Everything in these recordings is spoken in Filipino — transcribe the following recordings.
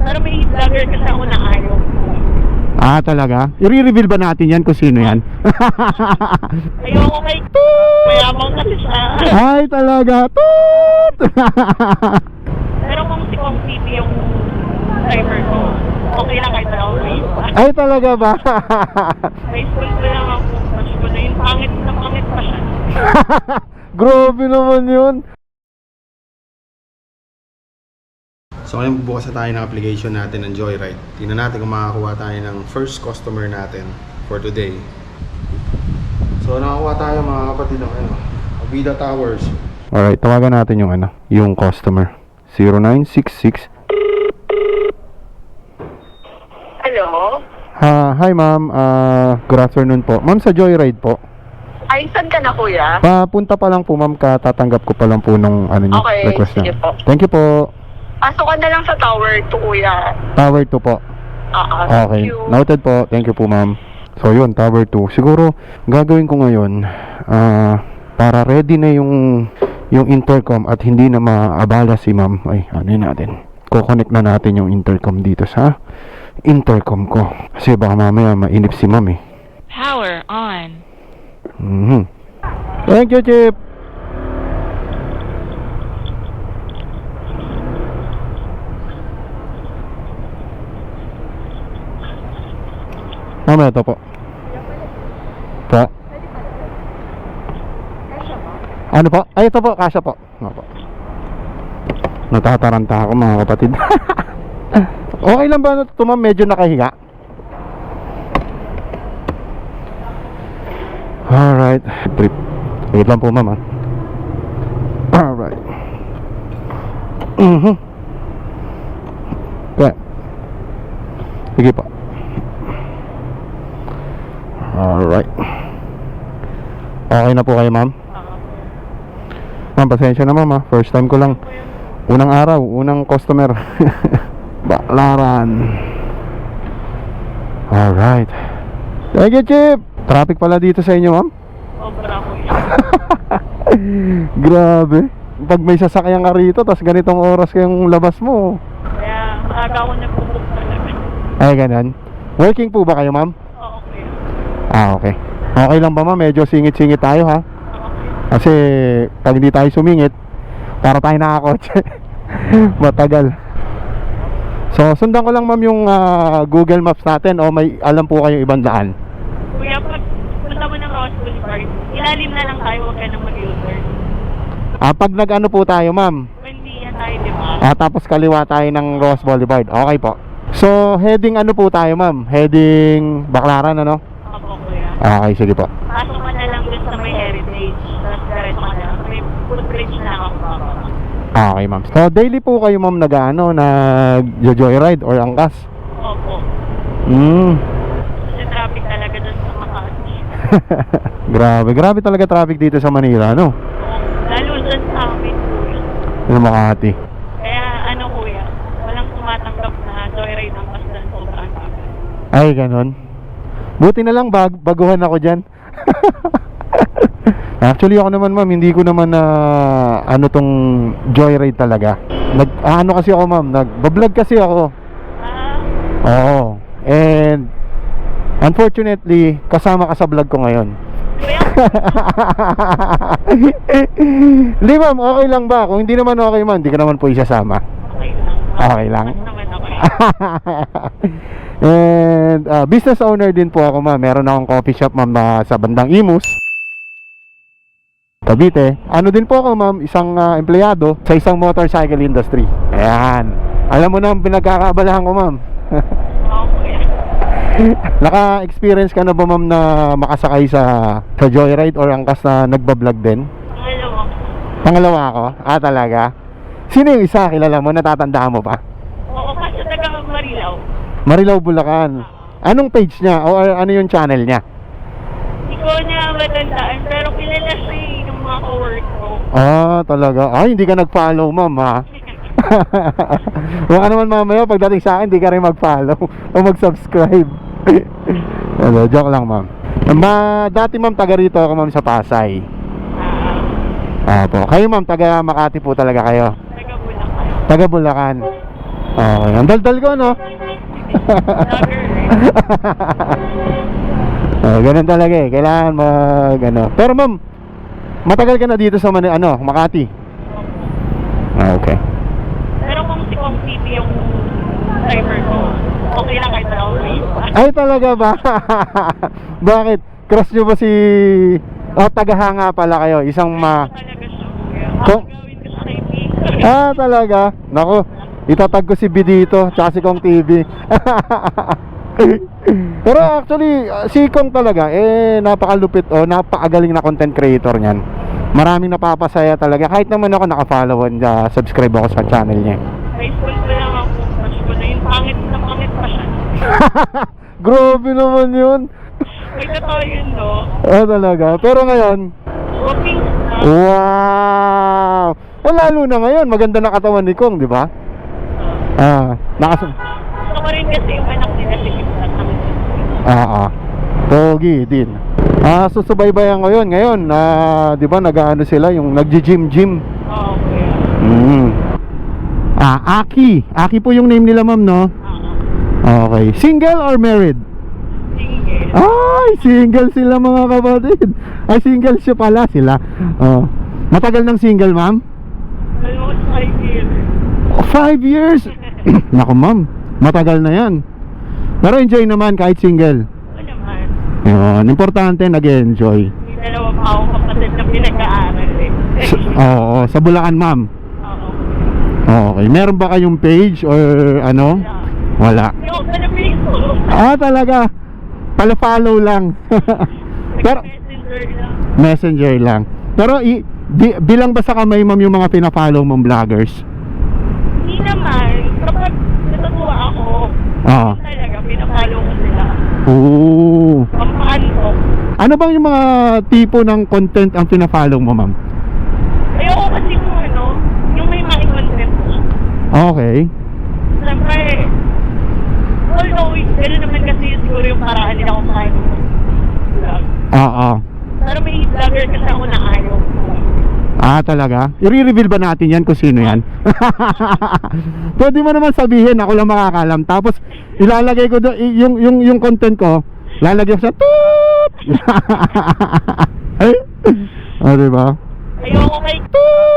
Pero may vlogger kasi ako na ayaw. Ah, talaga? I-reveal ba natin yan kung sino yan? Ayoko kay mayabang kasi siya. Ay, talaga? Toot! Pero kung si Kong TV yung driver ko, okay lang kahit ako may Ay, talaga ba? High school ko lang ako. Crush ko na yung pangit na pangit pa siya. Grabe naman yun. So ngayon bukas na tayo ng application natin ng Joyride. Tingnan natin kung makakuha tayo ng first customer natin for today. So nakakuha tayo mga kapatid ng ano, Avida Towers. Alright, tawagan natin yung ano, yung customer. 0966 Hello? Ha, hi ma'am. Ah, good afternoon po. Ma'am sa Joyride po. Ay, saan ka na kuya? Papunta pa lang po ma'am, katatanggap ko pa lang po nung ano niyo, Okay, request sige niyo. po. Thank you po. Pasok ka na lang sa tower to kuya. Tower 2 po. Ah, Okay. thank you. Noted po. Thank you po, ma'am. So, yun, Tower 2. Siguro, gagawin ko ngayon, ah, para ready na yung, yung intercom at hindi na maabala si ma'am. Ay, ano yun natin? Kukonect na natin yung intercom dito sa intercom ko. Kasi baka mamaya mainip si ma'am eh. Power on. Mhm. Thank you, Chip. Mama, ito po. Po. Ano po? Ay, ito po. Kasya po. Ano po. Natataranta ako mga kapatid. okay lang ba ito ma'am? Medyo nakahiga? Alright. Trip. Wait lang po, ma'am. ah. Alright. Mhm. Okay. Sige po. Alright. Okay na po kayo, ma'am? Ma'am, pasensya na, ma'am. ah. First time ko lang. Unang araw, unang customer. Baklaran. Alright. Thank you, Chip. Traffic pala dito sa inyo, ma'am. Sobra kuya. Grabe. Pag may sasakyan ka rito, tas ganitong oras kayong labas mo. Kaya maaga ako nagpupunta talaga. Ay, ganun. Working po ba kayo, ma'am? Oo kuya. Ah, okay. Okay lang ba, ma'am? Medyo singit-singit tayo, ha? Kasi pag hindi tayo sumingit, para tayo nakakotse. Matagal. So, sundan ko lang, ma'am, yung ah, Google Maps natin o may alam po kayong ibang daan. Kuya, pag punta mo ng Ross Boulevard, ilalim na lang tayo, huwag ka nang mag-U-turn. Ah, pag nag-ano po tayo, ma'am, Buendia tayo, di ba? Ah, tapos kaliwa tayo ng Ross Boulevard. Okay po. So, heading ano po tayo, ma'am? Heading Baclaran, ano? Okay, sige po. Pasok ka na lang dun sa may heritage. Tapos diretso ka na lang. May footbridge na ako bababa. Okay, ma'am. So, daily po kayo, ma'am, nag, ano, nag-joyride or angkas? Opo. Hmm. Kasi traffic talaga dun sa Makati. grabe, grabe talaga traffic dito sa Manila, no? Lalo dun sa amin, kuya. Sa Makati. Kaya ano, kuya, walang tumatanggap na joyride ang pasdan sobrang. Ay, ganon. Buti na lang, bag baguhan ako dyan. Actually, ako naman, ma'am, hindi ko naman na ano tong joyride talaga. Nag, ah, ano kasi ako, ma'am, nag-vlog kasi ako. Ah, Oo. And unfortunately, kasama ka sa vlog ko ngayon. Hindi ma'am, okay lang ba? Kung hindi naman okay man, hindi ka naman po isasama. okay lang. Okay lang. And uh, business owner din po ako ma'am. Meron akong coffee shop ma'am na sa bandang Imus. Cavite. Ano din po ako ma'am, isang uh, empleyado sa isang motorcycle industry. Ayan. Alam mo na ang pinagkakabalahan ko ma'am. Naka-experience ka na ba ma'am na makasakay sa sa joyride or angkas na nagbablog din? Pangalawa, Pangalawa ako? Ah, talaga? Sino yung isa? Kilala mo? Natatandaan mo pa? Marilaw Bulacan. Anong page niya? O uh, ano yung channel niya? Hindi ko na matandaan, pero kilala siya eh, yung mga co-work ko. Ah, talaga? Ay, hindi ka nag-follow, ma'am, ha? Baka naman mamaya pagdating sa akin, hindi ka rin mag-follow o mag-subscribe. Hello, joke lang, ma'am. Ma, dati, ma'am, taga rito ako, ma'am, sa Pasay. Ah, Ah, po. Kayo, ma'am, taga Makati po talaga kayo. taga Bulacan. Taga Bulacan. Okay, ang daldal ko, no? Oh, ganun talaga eh. Kailangan mag, ano. Pero ma'am, matagal ka na dito sa Mani, ano, Makati. Ah, okay. Pero kung si Kong TV yung driver ko, okay lang kahit race. Ay, talaga ba? Bakit? Crush nyo ba si... Oh, tagahanga pala kayo. Isang ma... Talaga siya. Kaya Kung-. Ah, talaga? Nako, itatag ko si B dito, tsaka si Kong TV. Pero actually, uh, si Kong talaga, eh, napakalupit o napakagaling na content creator niyan. Maraming napapasaya talaga. Kahit naman ako nakafollow and uh, subscribe ako sa channel niya. High school pa lang ako, crush ko na yun. Pangit na pangit pa siya. Grabe naman yun. May totoo yun, no? Ah, talaga. Pero ngayon, Walking na. wow! Eh, lalo na ngayon, maganda na katawan ni Kong, di ba? Ah, nakas... Gusto ko rin kasi yung anak nila si Kim at ang Ah, ah. Pogi din. Ah, susubaybayan ko yun. Ngayon, ah, 'di ba, nag-ano sila yung nagji-gym-gym. Oo, kuya. Mm. Ah, Aki. Aki po yung name nila, ma'am, no? Ah, Okay. Single or married? sige. Ay, single sila mga kapatid. Ay, single siya pala sila. Oh. Matagal ng single, ma'am? Almost five years. Oh, five years. Naku, ma'am. Matagal na yan. Pero enjoy naman kahit single. Oo naman. Yun. Importante, nag-enjoy. May dalawa pa akong kapatid na pinag-aaral eh. Oo, sa Bulacan, ma'am. Oo. Okay. Meron ba kayong page or ano? Wala. Hindi ako na Facebook. Ah, talaga. Pala-follow lang. Pero Messenger lang. messenger lang. Pero i, bi- bilang ba sa kamay ma'am yung mga pina-follow mong vloggers? Hindi naman. Oo. talaga, pinapalo ko sila. Oo. Pampaantok. Ano bang yung mga tipo ng content ang pina-follow mo ma'am? Ayoko kasi kung ano, yung may mga content ko. Okay. Siyempre, although, gano'n naman kasi siguro yung paraan nila kung paano vlog. Oo. Pero may vlogger kasi ako na ayaw. Ah, talaga? I-reveal ba natin yan kung sino yan? Pwede mo naman sabihin, ako lang makakalam. Tapos, ilalagay ko do, yung, yung, yung content ko, lalagay ko sa toot! oh, diba? Ayoko kay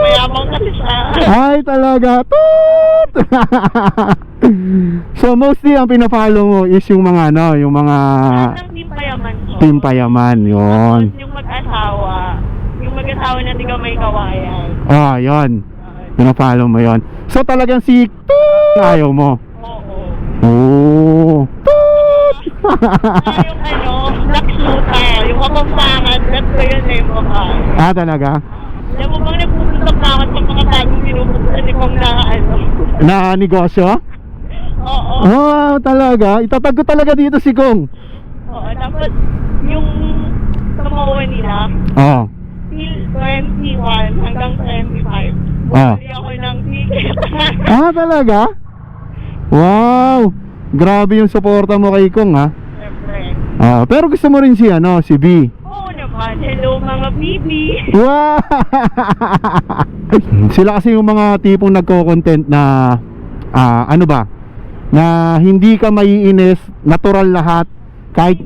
mayabang kasi siya. Ay, talaga, toot! so, mostly ang pinafollow mo is yung mga, ano, yung mga team payaman team payaman, yon. Tapos yung mag-asawa, mag-asawa na tiga may kawayan. Ah, yon. Pinafollow mo yon. So, talagang si ayaw mo. Oo. Oo. Yung ano, naksuta, yung kapampangan, that's ko yun eh, mukha. ah, talaga? Alam mo bang nagpupuntak na ako sa mga bagong binubuksan ni Kong na ano? Na negosyo? Oo. Ah, talaga? Itatag ko talaga dito si Gong. Oo, tapos yung tumawa nila, Oh. Till 21 hanggang 25. Ah. Bumili ako ng ticket. Ah, talaga? Wow! Grabe yung suporta mo kay Kong, ha? Siyempre. Ah, pero gusto mo rin si, ano, si B. Oo naman. Hello mga bibi. Wow! Sila kasi yung mga tipong nagko-content na ah, ano ba? Na hindi ka maiinis, natural lahat kahit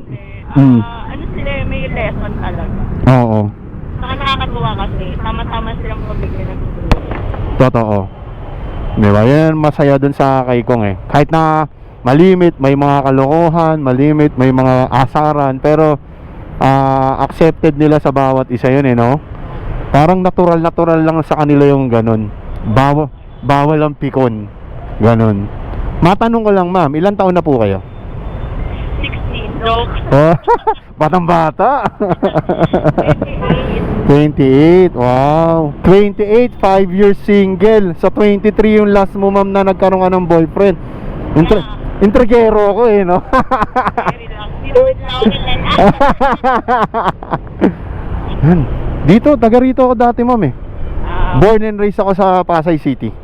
Mm. Ah, ano sila, may lesson talaga. Oo. Saka nakakatuwa kasi, tama-tama silang pabigyan ng. Totoo. Di ba? Yan masaya dun sa kay Kong eh. Kahit na malimit, may mga kalokohan, malimit, may mga asaran, pero ah, accepted nila sa bawat isa yun eh, no? Parang natural-natural lang sa kanila yung ganun. Bawa, bawal ang pikon. Ganun. Matanong ko lang, ma'am, ilang taon na po kayo? 16, joke. Oh, batang bata. 28. 28, wow 28, 5 years single Sa 23 yung last mo ma'am na nagkaroon ka ng boyfriend Intre Intrigero ko eh no. Yan. Dito, taga rito ako dati ma'am eh Ah, Born and raised ako sa Pasay City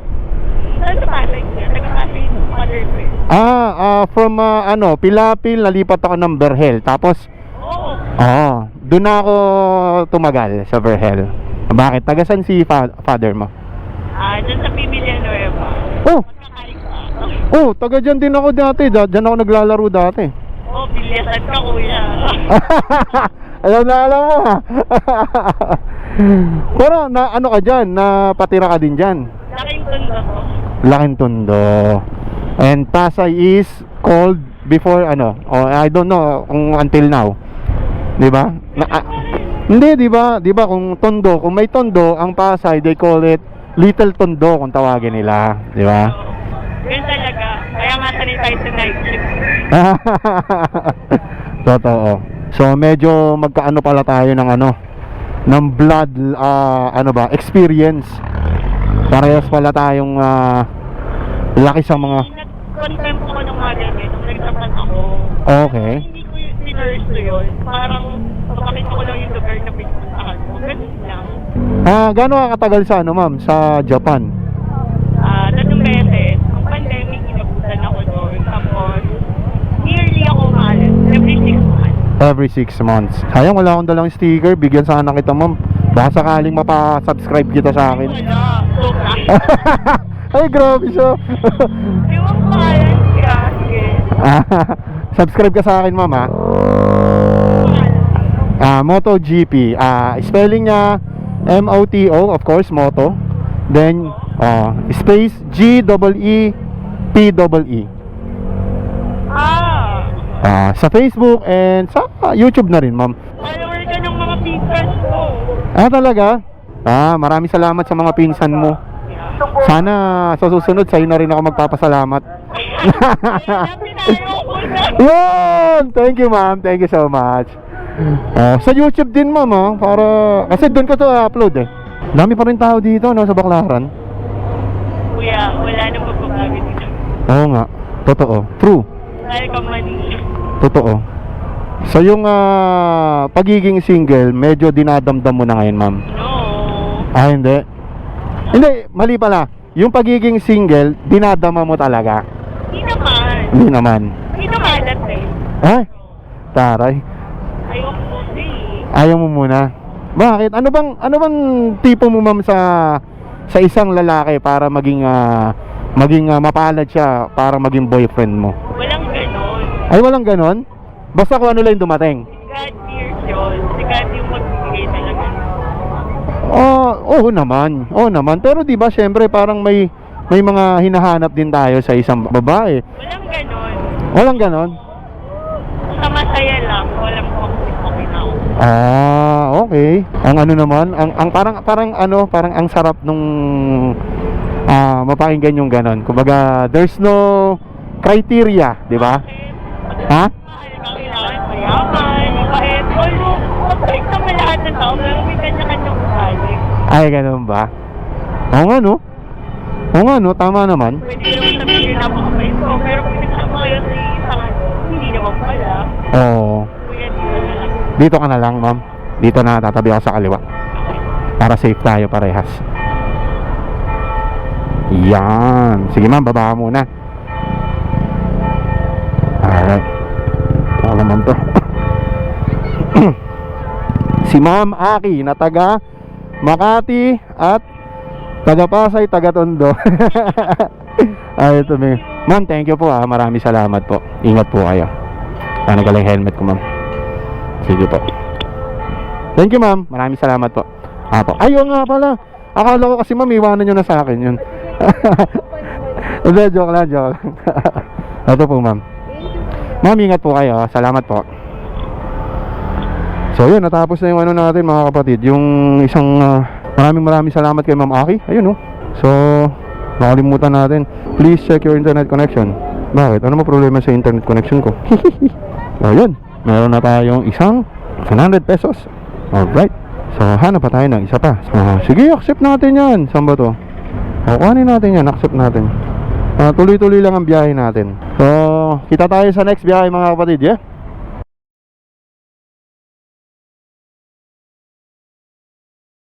Saan sa Pasay niya? Taga-Pasay yung mother ko eh. Ah, ah from ah, ano, Pilapil, nalipat ako ng Berhel Tapos, Oo. oh, doon na ako tumagal sa Berhel Bakit? Taga saan si fa- father mo? Ah, dyan sa Pimilya Nueva. Oh. Oh, taga dyan din ako dati. Da- Dyan ako naglalaro dati. Oh, bilyasan ka kuya. alam na alam mo ha. Pero na ano ka dyan? Na patira ka din dyan? Laking tondo. Laking Tondo. And Pasay is called before ano? Oh, I don't know kung until now. 'Di ba? Ah, hindi, 'di ba? 'Di ba kung Tondo, kung may Tondo, ang Pasay they call it Little Tondo kung tawagin nila, 'di ba? Yun talaga. Kaya nga tayo sa night shift. Totoo. So medyo magkaano pala tayo ng ano ng blood ah, ano ba experience. Parehas pala tayong ah, laki sa mga Nag-contempt ako ng mother ko. Nung nagtapat ako. Okay. Hindi ko yun, sinurse yun. Parang, papakita ko lang yung lugar na pinuntahan mo. Ganun lang. Ah, gaano ka katagal sa ano ma'am sa Japan? Ah, tatlong beses. Ang pandemic, inabutan ako doon. Tapos, nearly ako malas. Every six months. Every 6 months. Sayang wala akong dalang sticker. Bigyan sana kita ma'am. Baka sakaling mapa-subscribe kita sa akin. Wala. Ay, grabe siya. Sige. Ah, subscribe ka sa akin ma'am ha. Ah, MotoGP. Ah, spelling niya M-O-T-O, of course, Moto. Then, ah, space G-E-E P-E-E. Ah. Ah, sa Facebook and sa YouTube na rin, ma'am. Follower ka ng mga pictures ko. Ah, talaga? Ah, maraming salamat sa mga pinsan mo. Sana sa susunod sa'yo na rin ako magpapasalamat. Yun! Thank you, ma'am. Thank you so much. Ah, sa YouTube din, ma'am, oh, para... Kasi doon ko to upload eh. Dami pa rin tao dito, no, sa Baklaran. Kuya, wala na magbabago dito. Oo nga. Totoo. True. Dahil ka mali. Totoo. So yung ah, pagiging single, medyo dinadamdam mo na ngayon, ma'am. No. Ah, hindi. Hindi, mali pala. Yung pagiging single, dinadama mo talaga. Hindi naman. Hindi naman eh. Ay, taray. Ayoko po eh. Ayaw mo muna. Bakit? Ano bang ano bang tipo mo ma'am sa sa isang lalaki para maging ah, maging ah, mapalad siya para maging boyfriend mo? Walang ganon. Ay walang ganon. Basta kung ano lang dumating. God fears yun. Si God yung magbibigay talaga. Oh, oo naman. Oo naman. Pero 'di ba, syempre parang may may mga hinahanap din tayo sa isang babae. Walang ganon. Walang ganon. Sa masaya lang. Walang okay na ako. Ah, okay. Ang ano naman, ang ang parang parang ano, parang ang sarap nung ah mapakinggan yung ganon. Kumbaga, there's no criteria, 'di ba? Ha? Mahal ka kailangan mayaman, mabait. Although, mabait naman lahat ng tao. Pero may kanya-kanyang ugali. Ay, ganun ba? Oo nga, no? Oo nga, no? Tama naman. Pwede ko naman sabihin na napakabait ko. Pero kung nagsama kayo sa isang hindi naman pala. Oo. Kuya, di ba na lang. Dito ka na lang, ma'am. Dito na tatabi ako sa kaliwa. Para safe tayo parehas. Yan. Sige, ma'am. Baba muna. Alright. Ako naman to. si Ma'am Aki na taga Makati at taga Pasay, taga Tondo. Ay, ito may. Ma'am, thank you po ah. Maraming salamat po. Ingat po kayo. Ano galing helmet ko, ma'am. Sige po. Thank you, ma'am. Maraming salamat po. Apo. Ayun nga pala. Akala ko kasi ma'am, iwanan nyo na sa akin yun. Hindi, joke lang, joke lang. Ito po, ma'am. Ma'am, ingat po kayo. ah. Salamat po. So, yun. Natapos na yung ano natin, mga kapatid. Yung isang ah, maraming maraming salamat kay Ma'am Aki. Ayun, oh. So, nakalimutan natin. Please check your internet connection. Bakit? Ano mo problema sa internet connection ko? Ayun. Meron na tayong isang 100 pesos. Alright. So, hanap pa tayo ng isa pa. So, sige, accept natin yan. Saan ba to? O, kuhanin natin yan. Accept natin. Ah, tuloy-tuloy lang ang biyahe natin. So, kita tayo sa next biyahe mga kapatid, yeah?